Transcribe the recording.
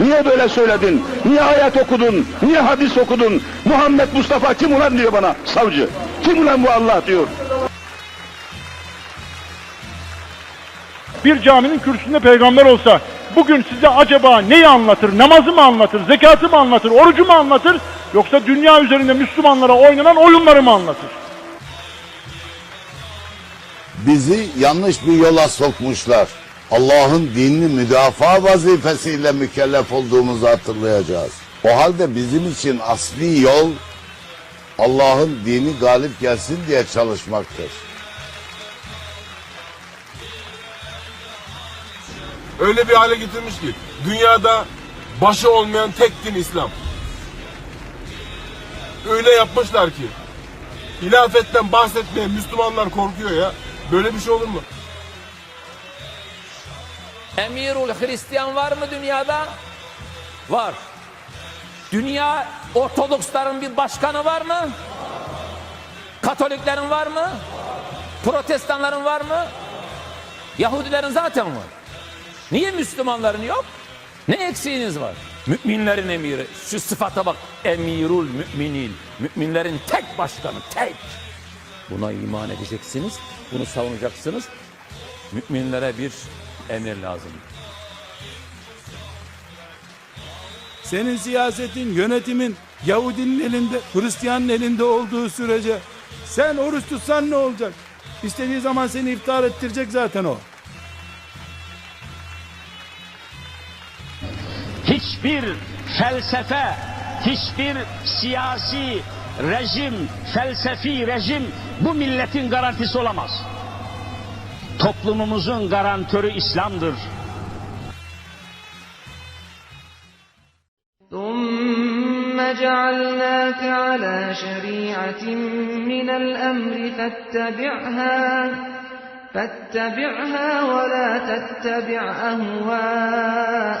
Niye böyle söyledin? Niye ayet okudun? Niye hadis okudun? Muhammed Mustafa kim ulan diyor bana savcı. Kim ulan bu Allah diyor. Bir caminin kürsüsünde peygamber olsa bugün size acaba neyi anlatır? Namazı mı anlatır? Zekatı mı anlatır? Orucu mu anlatır? Yoksa dünya üzerinde Müslümanlara oynanan oyunları mı anlatır? Bizi yanlış bir yola sokmuşlar. Allah'ın dinini müdafaa vazifesiyle mükellef olduğumuzu hatırlayacağız. O halde bizim için asli yol Allah'ın dini galip gelsin diye çalışmaktır. öyle bir hale getirmiş ki dünyada başı olmayan tek din İslam. Öyle yapmışlar ki hilafetten bahsetmeye Müslümanlar korkuyor ya. Böyle bir şey olur mu? Emirul Hristiyan var mı dünyada? Var. Dünya Ortodoksların bir başkanı var mı? Katoliklerin var mı? Protestanların var mı? Yahudilerin zaten var. Niye Müslümanların yok? Ne eksiğiniz var? Müminlerin emiri. Şu sıfata bak. Emirul müminin. Müminlerin tek başkanı. Tek. Buna iman edeceksiniz. Bunu savunacaksınız. Müminlere bir emir lazım. Senin siyasetin, yönetimin Yahudinin elinde, Hristiyanın elinde olduğu sürece sen oruç tutsan ne olacak? İstediği zaman seni iftar ettirecek zaten o. hiçbir felsefe, hiçbir siyasi rejim, felsefi rejim bu milletin garantisi olamaz. Toplumumuzun garantörü İslam'dır. ثم جعلناك على شريعة من الأمر فاتبعها فاتبعها ولا تتبع أهواء الذين لا يعلمون